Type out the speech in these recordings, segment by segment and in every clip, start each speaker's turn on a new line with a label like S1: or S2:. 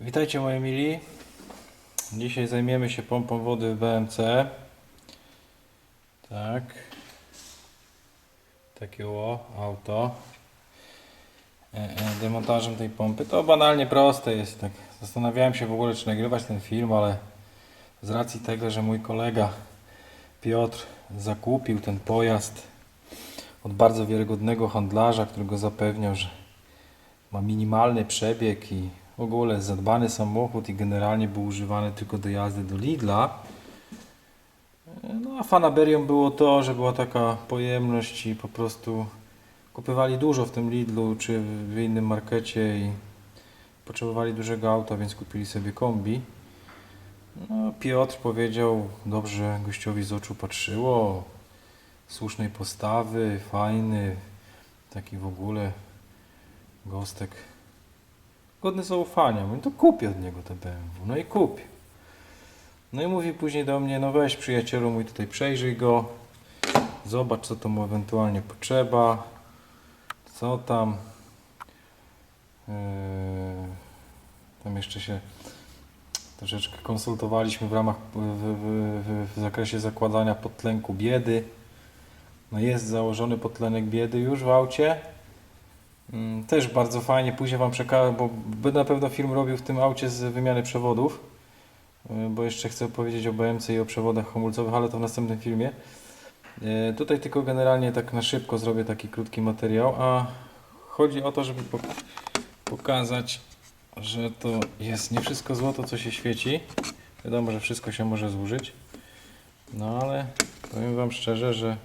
S1: Witajcie moi mili. Dzisiaj zajmiemy się pompą wody w BMC. Tak. Takie o, auto. E, e, Demontażem tej pompy. To banalnie proste jest. Tak. Zastanawiałem się w ogóle czy nagrywać ten film, ale z racji tego, że mój kolega Piotr zakupił ten pojazd od bardzo wiarygodnego handlarza, który go zapewniał, że ma minimalny przebieg i w ogóle zadbany samochód i generalnie był używany tylko do jazdy do Lidla. No a fanaberią było to, że była taka pojemność i po prostu kupywali dużo w tym Lidlu czy w innym markecie i potrzebowali dużego auta, więc kupili sobie kombi. No, Piotr powiedział, dobrze gościowi z oczu patrzyło, słusznej postawy, fajny, taki w ogóle Gostek. Godny zaufania. Mówię, to kupię od niego te BMW. No i kupię. No i mówi później do mnie, no weź przyjacielu mój tutaj przejrzyj go. Zobacz co to mu ewentualnie potrzeba. Co tam. Yy, tam jeszcze się troszeczkę konsultowaliśmy w ramach, w, w, w zakresie zakładania podtlenku biedy. No jest założony podtlenek biedy już w aucie. Mm, Też bardzo fajnie, później Wam przekażę, bo będę na pewno film robił w tym aucie z wymiany przewodów, y, bo jeszcze chcę powiedzieć o BMC i o przewodach hamulcowych, ale to w następnym filmie. Y, Tutaj tylko generalnie tak na szybko zrobię taki krótki materiał, a chodzi o to, żeby pok- pokazać, że to jest nie wszystko złoto, co się świeci. Wiadomo, że wszystko się może zużyć, no ale powiem Wam szczerze, że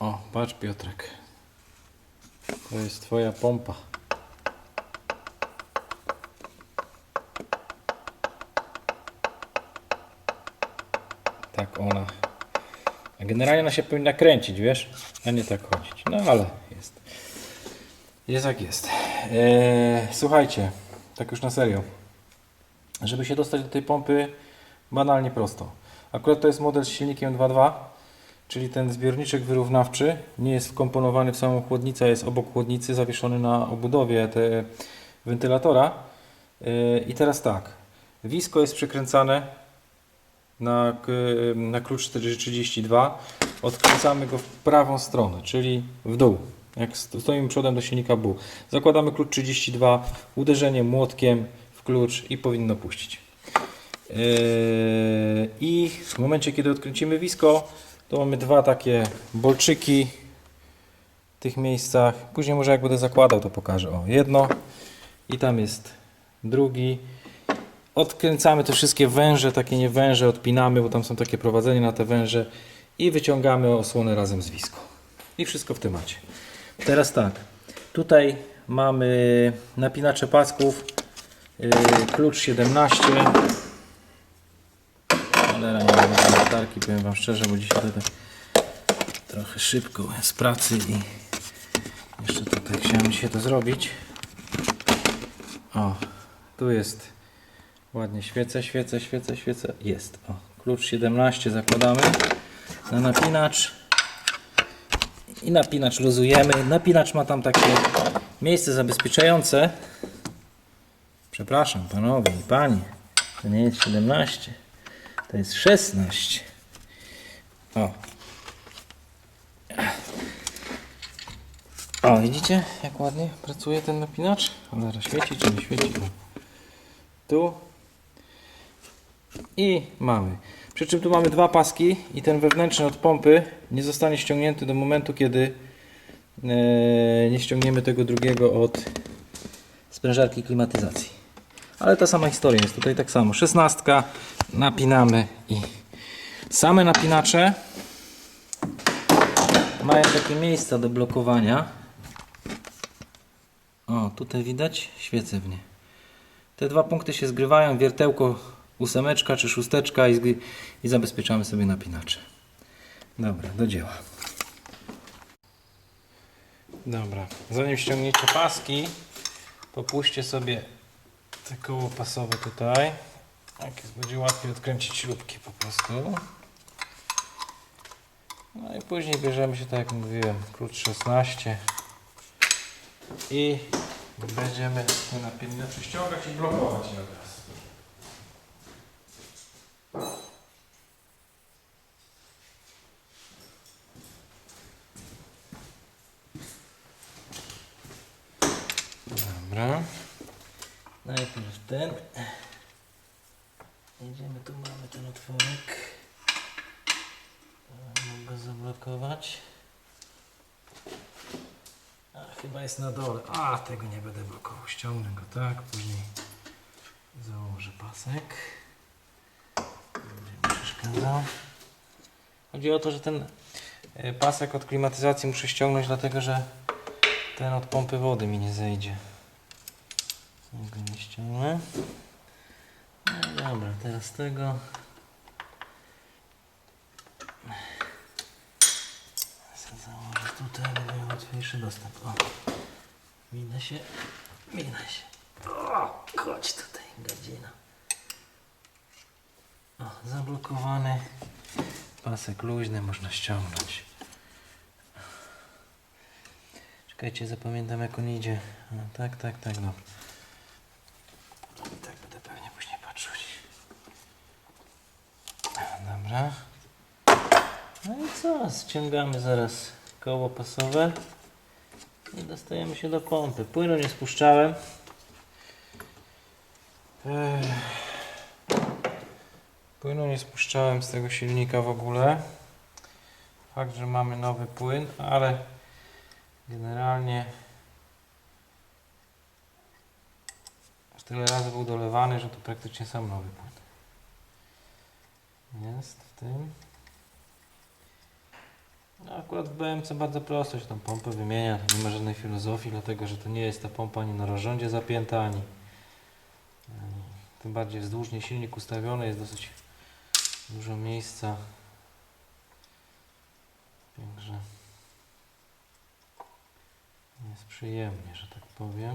S1: o, patrz Piotrek. To jest twoja pompa. Tak ona. A generalnie ona się powinna kręcić, wiesz? A nie tak chodzić. No ale jest. Jest jak jest. Eee, słuchajcie, tak już na serio. Żeby się dostać do tej pompy, banalnie prosto. Akurat to jest model z silnikiem 2.2 czyli ten zbiorniczek wyrównawczy nie jest wkomponowany w samą chłodnicę, jest obok chłodnicy zawieszony na obudowie te wentylatora. Yy, I teraz tak, wisko jest przekręcane na, na klucz 432, odkręcamy go w prawą stronę, czyli w dół, jak sto- stoimy przodem do silnika BU. Zakładamy klucz 32, uderzenie młotkiem w klucz i powinno puścić. Yy, I w momencie, kiedy odkręcimy wisko, to mamy dwa takie bolczyki w tych miejscach. Później może jak będę zakładał, to pokażę. O, jedno i tam jest drugi. Odkręcamy te wszystkie węże, takie nie węże, odpinamy, bo tam są takie prowadzenie na te węże i wyciągamy osłonę razem z wiską. I wszystko w temacie. Teraz tak, tutaj mamy napinacze pasków, yy, klucz 17, Cholera, nie latarki, powiem Wam szczerze, bo dzisiaj to tak trochę szybko z pracy i jeszcze tutaj chciałem dzisiaj to zrobić. O, tu jest ładnie świecę, świecę, świecę, świecę. Jest, o, klucz 17 zakładamy na napinacz i napinacz luzujemy. Napinacz ma tam takie miejsce zabezpieczające. Przepraszam, panowie i panie, to nie jest 17. To jest 16. O. O, widzicie jak ładnie pracuje ten napinacz? Cholera, świeci czy nie świeci? Tu. I mamy. Przy czym tu mamy dwa paski i ten wewnętrzny od pompy nie zostanie ściągnięty do momentu, kiedy e, nie ściągniemy tego drugiego od sprężarki klimatyzacji. Ale ta sama historia jest tutaj tak samo. Szesnastka, napinamy i same napinacze mają takie miejsca do blokowania. O, tutaj widać, świecę w nie. Te dwa punkty się zgrywają, wiertełko ósemeczka czy szósteczka i, i zabezpieczamy sobie napinacze. Dobra, do dzieła. Dobra, zanim ściągniecie paski, popuśćcie sobie te koło pasowe tutaj. Tak jest, będzie łatwiej odkręcić śrubki po prostu. No i później bierzemy się, tak jak mówiłem, klucz 16 i Będziemy te napinne przyciągać i blokować je od razu. Dobra. Najpierw ten. Idziemy, tu mamy ten otworek. Mogę zablokować. A, chyba jest na dole. A, tego nie będę blokował. Ściągnę go tak, później założę pasek. Będzie mi przeszkadzał. Chodzi o to, że ten e, pasek od klimatyzacji muszę ściągnąć, dlatego że ten od pompy wody mi nie zejdzie. Tego nie ściągnę. No dobra, teraz tego. Założę tutaj, będę miał łatwiejszy dostęp. O, minę się, minę się. O, chodź tutaj, gadzina. O, zablokowany. Pasek luźny, można ściągnąć. Czekajcie, zapamiętam jak on idzie. Tak, tak, tak, dobra. I tak będę pewnie później patrzył. Dobra. No co? Ściągamy zaraz koło pasowe i dostajemy się do pompy. Płynu nie spuszczałem. Płynu nie spuszczałem z tego silnika w ogóle. Fakt, że mamy nowy płyn, ale generalnie Aż tyle razy był dolewany, że to praktycznie sam nowy płyn. Jest w tym. No akurat w BMC bardzo prosto się tą pompę wymienia, nie ma żadnej filozofii, dlatego że to nie jest ta pompa ani na rozrządzie zapięta, ani, ani tym bardziej wzdłużnie silnik ustawiony, jest dosyć dużo miejsca. Także jest przyjemnie, że tak powiem.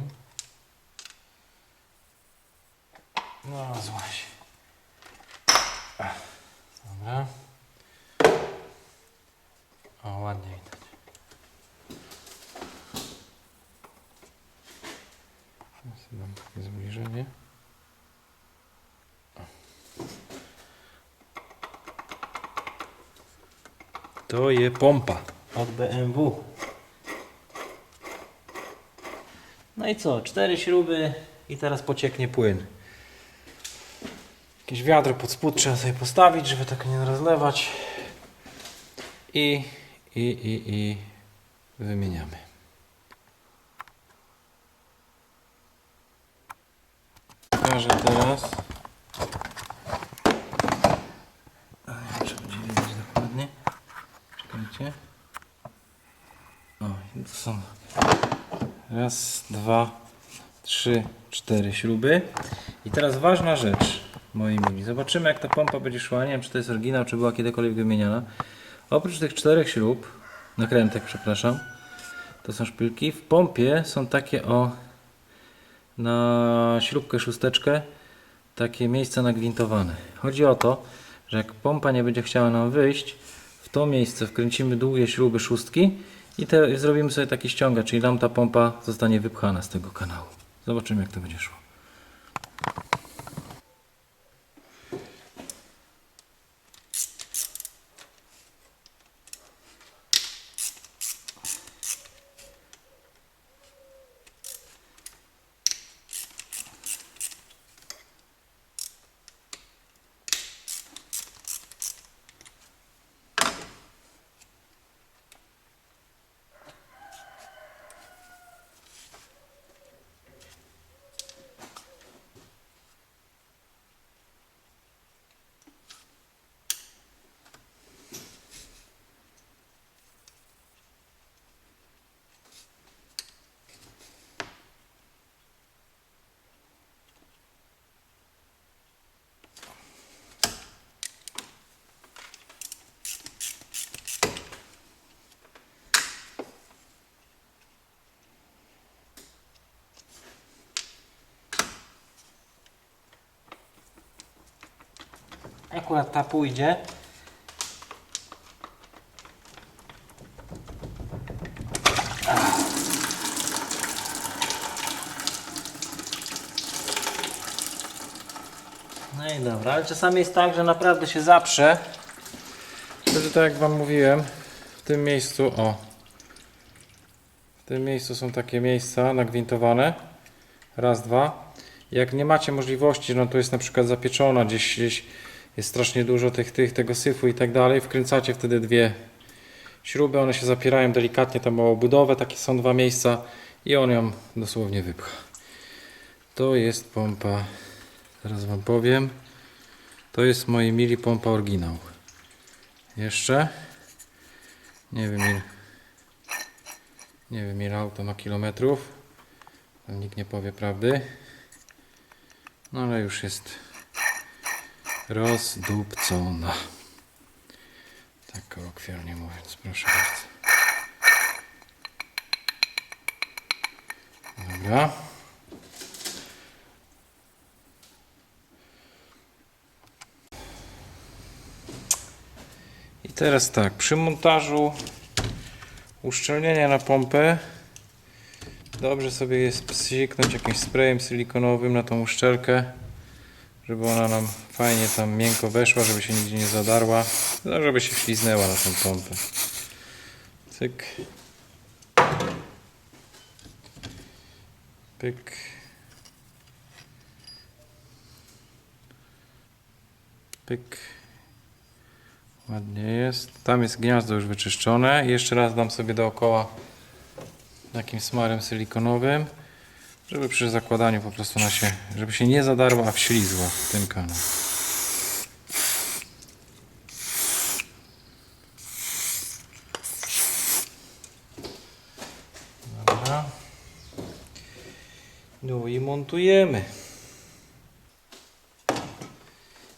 S1: No, złaś. Dobra. O, ładnie widać. Sobie dam takie zbliżenie. To je pompa od BMW. No i co? Cztery śruby i teraz pocieknie płyn. Jakieś wiadro pod spód trzeba sobie postawić, żeby tak nie rozlewać. I, i, i, i wymieniamy. Pokażę teraz. A, Muszę będzie wiedzieć dokładnie. Czekajcie. O, to są raz, dwa, trzy, cztery śruby. I teraz ważna rzecz, moi mili. Zobaczymy jak ta pompa będzie szła. Nie wiem czy to jest oryginał, czy była kiedykolwiek wymieniana. Oprócz tych czterech śrub, nakrętek przepraszam, to są szpilki. W pompie są takie o na śrubkę szósteczkę takie miejsca nagwintowane. Chodzi o to, że jak pompa nie będzie chciała nam wyjść, w to miejsce wkręcimy długie śruby szóstki i te, zrobimy sobie taki ściągacz, czyli nam ta pompa zostanie wypchana z tego kanału. Zobaczymy jak to będzie szło. akurat ta pójdzie. No i dobra, ale czasami jest tak, że naprawdę się zaprze. Także tak jak Wam mówiłem, w tym miejscu, o, w tym miejscu są takie miejsca nagwintowane. Raz, dwa. Jak nie macie możliwości, no to jest na przykład zapieczona gdzieś, gdzieś jest strasznie dużo tych, tych, tego syfu i tak dalej, wkręcacie wtedy dwie śruby, one się zapierają delikatnie, tam o budowę, takie są dwa miejsca i on ją dosłownie wypcha. To jest pompa, zaraz Wam powiem, to jest moi mili pompa oryginał. Jeszcze, nie wiem ile, nie wiem ile auto ma kilometrów, tam nikt nie powie prawdy, no ale już jest rozdupcona. Tak kolokwialnie mówiąc, proszę bardzo. Dobra. I teraz tak, przy montażu uszczelnienia na pompę dobrze sobie jest psiknąć jakimś sprayem silikonowym na tą uszczelkę żeby ona nam fajnie tam miękko weszła, żeby się nigdzie nie zadarła, no, żeby się śliznęła na tą pompę. Cyk. Pyk. Pyk. Ładnie jest. Tam jest gniazdo już wyczyszczone. Jeszcze raz dam sobie dookoła takim smarem silikonowym żeby przy zakładaniu po prostu ona się, żeby się nie zadarła, a wślizła w tym kanał. Dobra. No i montujemy.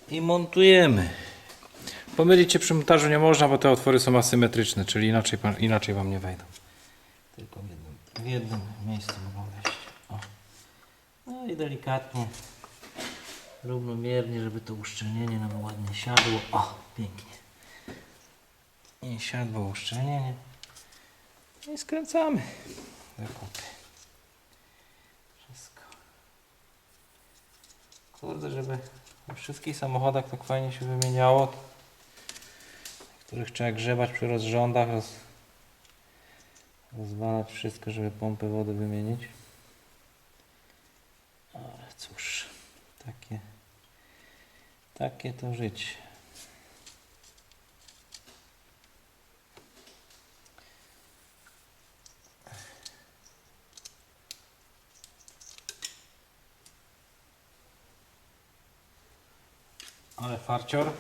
S1: I montujemy. Pomylić się przy montażu nie można, bo te otwory są asymetryczne, czyli inaczej, inaczej Wam nie wejdą. Tylko w jednym, w jednym miejscu mogą. No i delikatnie, równomiernie, żeby to uszczelnienie nam ładnie siadło. O, pięknie. I siadło uszczelnienie. I skręcamy do kupy. Wszystko. Kurde, żeby we wszystkich samochodach tak fajnie się wymieniało. Których trzeba grzebać przy rozrządach, roz, rozwalać wszystko, żeby pompę wody wymienić. Cóż, takie, takie to życie. Ale farcior.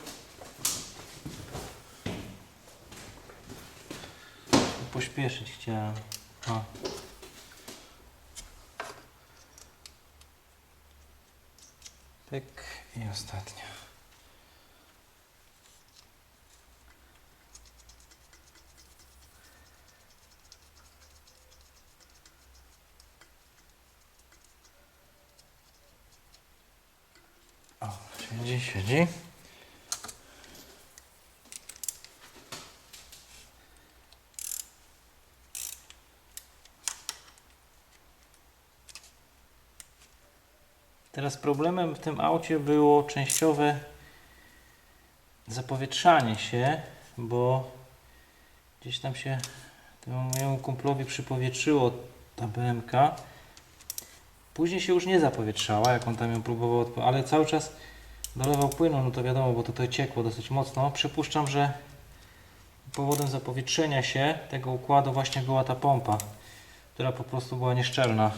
S1: Pośpieszyć chciałem. O. Pyk i ostatnia. O, siedzi, siedzi. Teraz problemem w tym aucie było częściowe zapowietrzanie się, bo gdzieś tam się temu mojemu kumplowi przypowietrzyło ta BMK. Później się już nie zapowietrzała, jak on tam ją próbował, ale cały czas dolewał płynu, no to wiadomo, bo tutaj ciekło dosyć mocno. Przypuszczam, że powodem zapowietrzenia się tego układu właśnie była ta pompa, która po prostu była nieszczelna.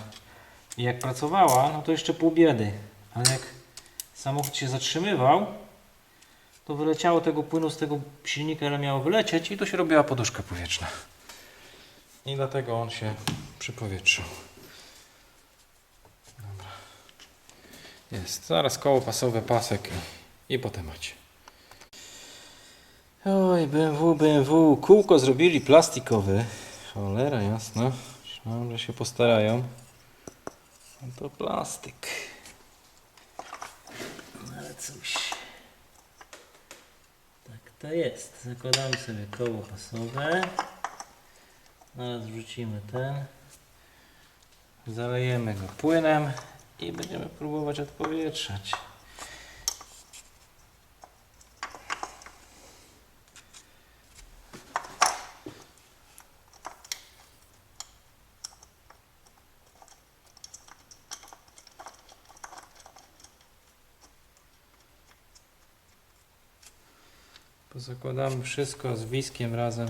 S1: I jak pracowała, no to jeszcze pół biedy. Ale jak samochód się zatrzymywał, to wyleciało tego płynu z tego silnika, ile miało wylecieć i to się robiła poduszka powietrzna. I dlatego on się przypowietrzył. Dobra. Jest. Zaraz koło pasowe, pasek i, po temacie. Oj, BMW, BMW. Kółko zrobili plastikowe. Cholera jasna. Myślałem, że się postarają. To plastyk. No ale cóż. Tak to jest. Zakładamy sobie koło pasowe. Teraz wrzucimy ten. Zalejemy go płynem i będziemy próbować odpowietrzać. Zakładamy wszystko z wiskiem razem.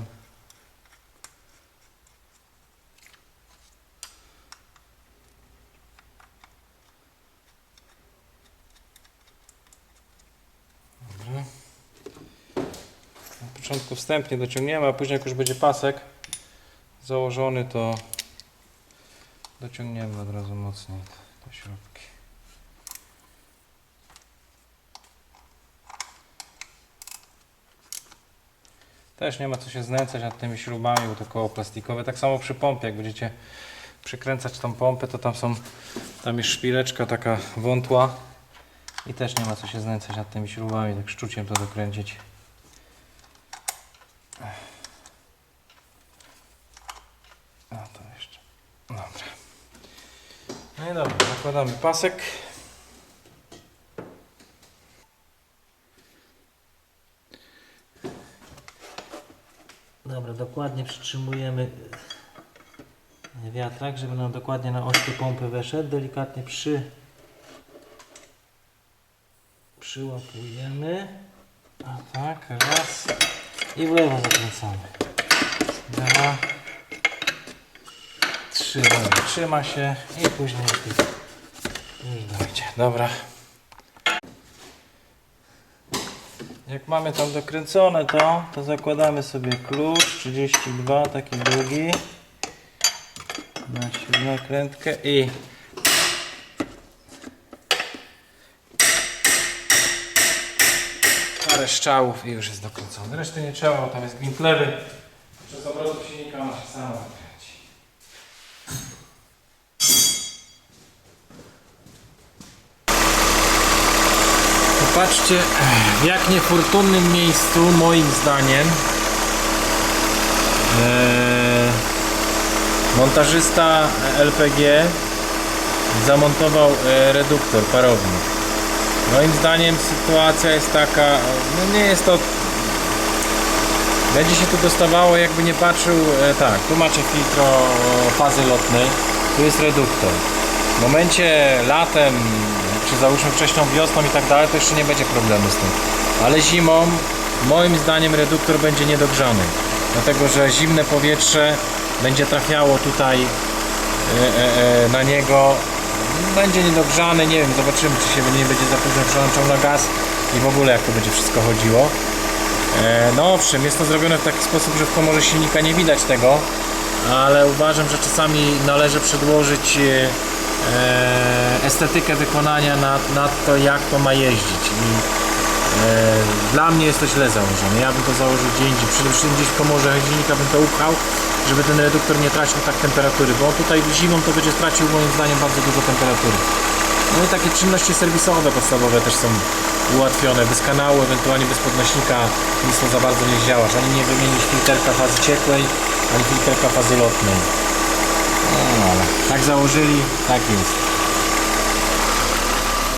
S1: Na początku wstępnie dociągniemy, a później jak już będzie pasek założony, to dociągniemy od razu mocniej do środki. Też nie ma co się znęcać nad tymi śrubami, bo to koło plastikowe. Tak samo przy pompie, jak będziecie przykręcać tą pompę, to tam są, tam jest szpileczka taka wątła i też nie ma co się znęcać nad tymi śrubami, tak szczuciem to dokręcić. A to jeszcze. Dobra. No i dobra, zakładamy pasek. Dobra, dokładnie przytrzymujemy wiatrak, żeby nam dokładnie na oś tej pompy weszedł. Delikatnie przy przyłapujemy. A tak, raz i w lewo zakręcamy. Dwa, trzy, dobra, trzyma się i później już dojdzie. Dobra. Jak mamy tam dokręcone to, to zakładamy sobie klucz 32, taki długi na śrubokrętkę i parę strzałów i już jest dokręcony. Reszty nie trzeba, bo tam jest gwint lewy. Przez obrotów silnika ona się sama Popatrzcie, w jak niefortunnym miejscu, moim zdaniem, e, montażysta LPG zamontował e, reduktor parownik. Moim zdaniem sytuacja jest taka, no nie jest to będzie się tu dostawało jakby nie patrzył, e, tak, tu macie filtro fazy lotnej, tu jest reduktor. W momencie latem, czy załóżmy wcześną wiosną i tak dalej, to jeszcze nie będzie problemu z tym. Ale zimą, moim zdaniem reduktor będzie niedogrzany. Dlatego, że zimne powietrze będzie trafiało tutaj e, e, e, na niego. Będzie niedogrzany, nie wiem, zobaczymy czy się nie będzie za późno przełączał na gaz i w ogóle jak to będzie wszystko chodziło. No owszem, jest to zrobione w taki sposób, że w komorze silnika nie widać tego, ale uważam, że czasami należy przedłożyć e, estetykę wykonania nad, nad to, jak to ma jeździć. I e, dla mnie jest to źle założone. Ja bym to założył gdzie indziej. Przede wszystkim gdzieś w komorze silnika bym to upchał, żeby ten reduktor nie tracił tak temperatury, bo on tutaj zimą to będzie stracił moim zdaniem bardzo dużo temperatury. No i takie czynności serwisowe podstawowe też są ułatwione. Bez kanału, ewentualnie bez podnośnika nic to za bardzo nie zdziałasz. Ani nie wymienisz filterka fazy ciekłej, ani filterka fazy lotnej. No tak założyli, tak jest.